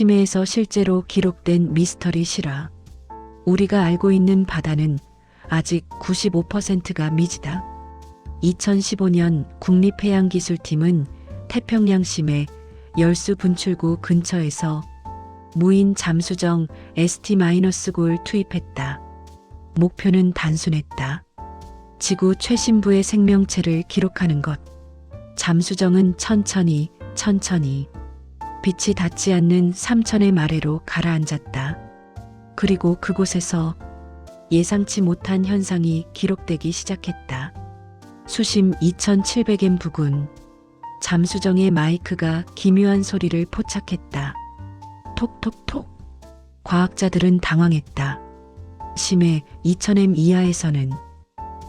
심해에서 실제로 기록된 미스터리 실화. 우리가 알고 있는 바다는 아직 95%가 미지다. 2015년 국립해양기술팀은 태평양 심해 열수 분출구 근처에서 무인 잠수정 ST-골 투입했다. 목표는 단순했다. 지구 최신부의 생명체를 기록하는 것. 잠수정은 천천히, 천천히 빛이 닿지 않는 삼천의 마래로 가라앉았다. 그리고 그곳에서 예상치 못한 현상이 기록되기 시작했다. 수심 2700m 부근 잠수정의 마이크가 기묘한 소리를 포착했다. 톡톡톡. 과학자들은 당황했다. 심해 2000m 이하에서는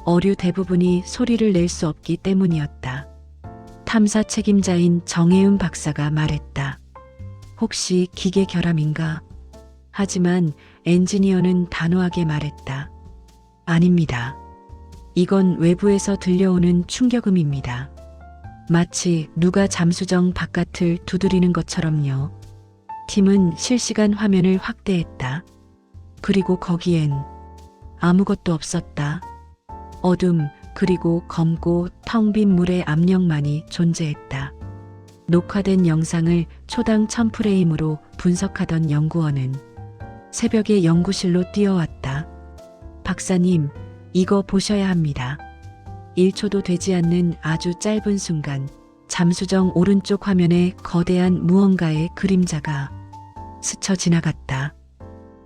어류 대부분이 소리를 낼 수 없기 때문이었다. 탐사 책임자인 정혜은 박사가 말했다. 혹시 기계 결함인가? 하지만 엔지니어는 단호하게 말했다. 아닙니다. 이건 외부에서 들려오는 충격음입니다. 마치 누가 잠수정 바깥을 두드리는 것처럼요. 팀은 실시간 화면을 확대했다. 그리고 거기엔 아무것도 없었다. 어둠, 그리고 검고 텅 빈 물의 압력만이 존재했다. 녹화된 영상을 초당 1000프레임으로 분석하던 연구원은 새벽에 연구실로 뛰어왔다. 박사님, 이거 보셔야 합니다. 1초도 되지 않는 아주 짧은 순간 잠수정 오른쪽 화면에 거대한 무언가의 그림자가 스쳐 지나갔다.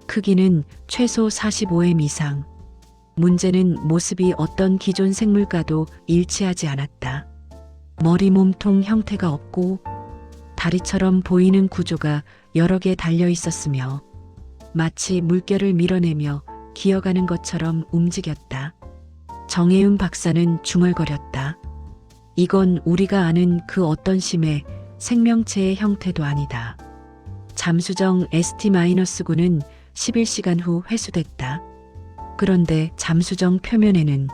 크기는 최소 45m 이상. 문제는 모습이 어떤 기존 생물과도 일치하지 않았다. 머리 몸통 형태가 없고 다리처럼 보이는 구조가 여러 개 달려 있었으며 마치 물결을 밀어내며 기어가는 것처럼 움직였다. 정혜윤 박사는 중얼거렸다. 이건 우리가 아는 그 어떤 심의 생명체의 형태도 아니다. 잠수정 ST-9는 11시간 후 회수됐다. 그런데 잠수정 표면에는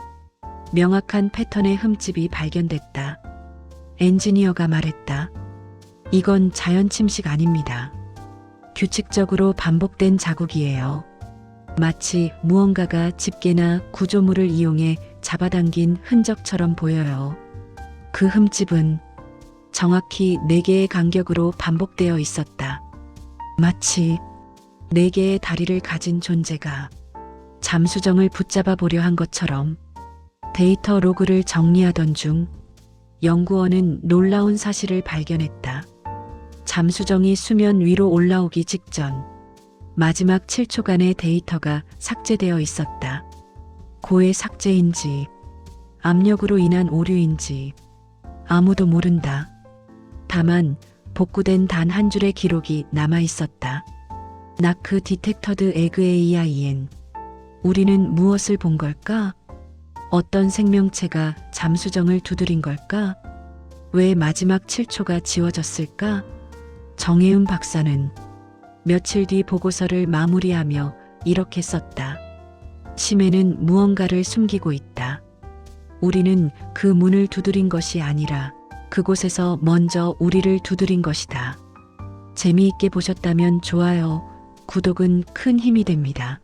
명확한 패턴의 흠집이 발견됐다. 엔지니어가 말했다. 이건 자연 침식 아닙니다. 규칙적으로 반복된 자국이에요. 마치 무언가가 집게나 구조물을 이용해 잡아당긴 흔적처럼 보여요. 그 흠집은 정확히 4개의 간격으로 반복되어 있었다. 마치 4개의 다리를 가진 존재가 잠수정을 붙잡아 보려 한 것처럼 데이터 로그를 정리하던 중 연구원은 놀라운 사실을 발견했다. 잠수정이 수면 위로 올라오기 직전 마지막 7초간의 데이터가 삭제되어 있었다. 고의 삭제인지 압력으로 인한 오류인지 아무도 모른다. 다만 복구된 단 한 줄의 기록이 남아 있었다. 나크 디텍터드 에그 AIN. 우리는 무엇을 본 걸까? 어떤 생명체가 잠수정을 두드린 걸까? 왜 마지막 7초가 지워졌을까? 정혜은 박사는 며칠 뒤 보고서를 마무리하며 이렇게 썼다. 심해는 무언가를 숨기고 있다. 우리는 그 문을 두드린 것이 아니라 그곳에서 먼저 우리를 두드린 것이다. 재미있게 보셨다면 좋아요, 구독은 큰 힘이 됩니다.